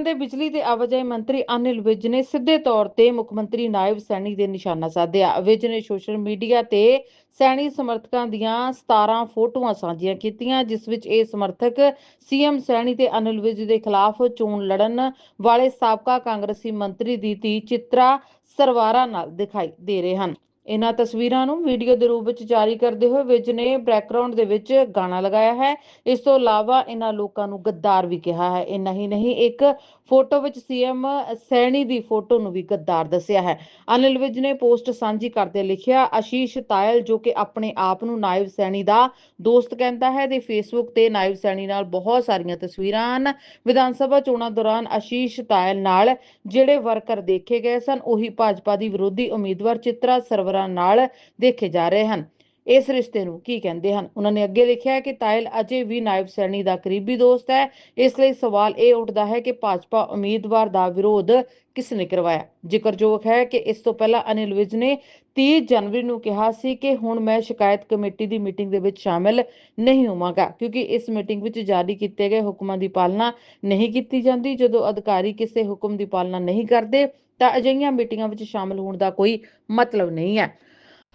ਦੇ ਬਿਜਲੀ ਤੇ ਆਵਾਜਾਈ ਮੰਤਰੀ ਅਨਿਲ ਵਿਜ ਨੇ ਸਿੱਧੇ ਤੌਰ ਤੇ ਮੁੱਖ ਮੰਤਰੀ ਨਾਇਬ ਸੈਣੀ ਦੇ ਨਿਸ਼ਾਨਾ ਸਾਧਿਆ। ਵਿਜ ਨੇ ਸੋਸ਼ਲ ਮੀਡੀਆ ਤੇ ਸੈਣੀ ਸਮਰਥਕਾਂ ਦੀਆਂ 17 ਫੋਟੋਆਂ ਸਾਂਝੀਆਂ ਕੀਤੀਆਂ, ਜਿਸ ਵਿੱਚ ਇਹ ਸਮਰਥਕ ਸੀਐਮ ਸੈਣੀ ਤੇ ਅਨਿਲ ਵਿਜ ਦੇ ਖਿਲਾਫ ਚੋਣ ਲੜਨ ਵਾਲੇ ਸਾਬਕਾ ਕਾਂਗਰਸੀ ਮੰਤਰੀ ਦੀ ਧੀ ਚਿਤਰਾ ਸਰਵਾਰਾ ਨਾਲ ਦਿਖਾਈ ਦੇ ਰਹੇ ਹਨ। ਇਹਨਾਂ ਤਸਵੀਰਾਂ ਨੂੰ ਵੀਡੀਓ ਦੇ ਰੂਪ ਵਿੱਚ ਜਾਰੀ ਕਰਦੇ ਹੋਏ ਵਿਜ ਨੇ ਬੈਕਗ੍ਰਾਉਂਡ ਦੇ ਵਿੱਚ ਗਾਣਾ ਲਗਾਇਆ ਹੈ। ਇਸ ਤੋਂ ਇਲਾਵਾ ਇਹਨਾਂ ਲੋਕਾਂ ਨੂੰ ਗੱਦਾਰ ਵੀ ਕਿਹਾ ਹੈ। ਇੰਨਾ ਹੀ ਨਹੀਂ, ਇੱਕ ਫੋਟੋ ਵਿੱਚ ਸੀਐਮ ਸੈਣੀ ਦੀ ਫੋਟੋ ਨੂੰ ਵੀ ਗੱਦਾਰ ਦੱਸਿਆ ਹੈ। ਅਨਿਲ ਵਿਜ ਨੇ ਪੋਸਟ ਸਾਂਝੀ ਕਰਦੇ ਲਿਖਿਆ ਆਸ਼ੀਸ਼ ਤਾਇਲ, ਜੋ ਕਿ ਆਪਣੇ ਆਪ ਨੂੰ ਨਾਇਬ ਸੈਣੀ ਦਾ ਦੋਸਤ ਕਹਿੰਦਾ ਹੈ ਤੇ ਫੇਸਬੁੱਕ ਤੇ ਨਾਇਬ ਸੈਣੀ ਨਾਲ ਬਹੁਤ ਸਾਰੀਆਂ ਤਸਵੀਰਾਂ ਹਨ। ਵਿਧਾਨ ਸਭਾ ਚੋਣਾਂ ਦੌਰਾਨ ਆਸ਼ੀਸ਼ ਤਾਇਲ ਨਾਲ ਜਿਹੜੇ ਵਰਕਰ ਦੇਖੇ ਗਏ ਸਨ, ਉਹੀ ਭਾਜਪਾ ਦੀ ਵਿਰੋਧੀ ਉਮੀਦਵਾਰ ਚਿਤਰਾ ਸਰਵਰ ਨਾਲ ਦੇਖੇ ਜਾ ਰਹੇ ਹਨ। ਇਸ ਰਿਸ਼ਤੇ ਨੂੰ ਕੀ ਕਹਿੰਦੇ ਹਨ? ਉਹਨਾਂ ਨੇ ਅੱਗੇ ਲਿਖਿਆ ਕਿ ਤਾਇਲ ਅਜੇ ਵੀ ਨਾਇਬ ਸੈਣੀ ਦਾ ਕਰੀਬੀ ਦੋਸਤ ਹੈ। ਇਸ ਲਈ ਸਵਾਲ ਇਹ ਉੱਠਦਾ ਹੈ ਕਿ ਭਾਜਪਾ ਉਮੀਦਵਾਰ ਦਾ ਵਿਰੋਧ ਕਿਸ ਨੇ ਕਰਵਾਇਆ? ਜ਼ਿਕਰਯੋਗ ਹੈ ਕਿ ਇਸ ਤੋਂ ਪਹਿਲਾਂ ਅਨਿਲ ਵਿਜ ਨੇ 30 ਜਨਵਰੀ ਨੂੰ ਕਿਹਾ ਸੀ ਕਿ ਹੁਣ ਮੈਂ ਸ਼ਿਕਾਇਤ ਕਮੇਟੀ ਦੀ ਮੀਟਿੰਗ ਦੇ ਵਿੱਚ ਸ਼ਾਮਿਲ ਨਹੀਂ ਹੋਵਾਂਗਾ, ਕਿਉਂਕਿ ਇਸ ਮੀਟਿੰਗ ਵਿੱਚ ਜਾਰੀ ਕੀਤੇ ਗਏ ਹੁਕਮਾਂ ਦੀ ਪਾਲਣਾ ਨਹੀਂ ਕੀਤੀ ਜਾਂਦੀ। ਜਦੋਂ ਅਧਿਕਾਰੀ ਕਿਸੇ ਹੁਕਮ ਦੀ ਪਾਲਣਾ ਨਹੀਂ ਕਰਦੇ ਤਾਂ ਅਜਿਹੀਆਂ ਮੀਟਿੰਗਾਂ ਵਿੱਚ ਸ਼ਾਮਲ ਹੋਣ ਦਾ ਕੋਈ ਮਤਲਬ ਨਹੀਂ ਹੈ।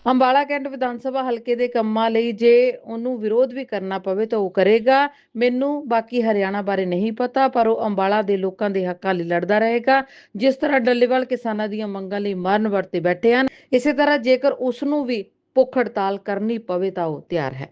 ਅੰਬਾਲਾ ਕੈਂਟ ਵਿਧਾਨ ਸਭਾ ਹਲਕੇ ਦੇ ਕੰਮਾਂ ਲਈ ਜੇ ਉਹਨੂੰ ਵਿਰੋਧ ਵੀ ਕਰਨਾ ਪਵੇ ਤਾਂ ਉਹ ਕਰੇਗਾ। ਮੈਨੂੰ ਬਾਕੀ ਹਰਿਆਣਾ ਬਾਰੇ ਨਹੀਂ ਪਤਾ, ਪਰ ਉਹ ਅੰਬਾਲਾ ਦੇ ਲੋਕਾਂ ਦੇ ਹੱਕਾਂ ਲਈ ਲੜਦਾ ਰਹੇਗਾ। ਜਿਸ ਤਰ੍ਹਾਂ ਡੱਲੇਵਾਲ ਕਿਸਾਨਾਂ ਦੀਆਂ ਮੰਗਾਂ ਲਈ ਮਰਨ ਵਰਤੇ ਬੈਠੇ ਹਨ, ਇਸੇ ਤਰ੍ਹਾਂ ਜੇਕਰ ਉਸ ਨੂੰ ਵੀ ਭੁੱਖ ਹੜਤਾਲ ਕਰਨੀ ਪਵੇ ਤਾਂ ਉਹ ਤਿਆਰ ਹੈ।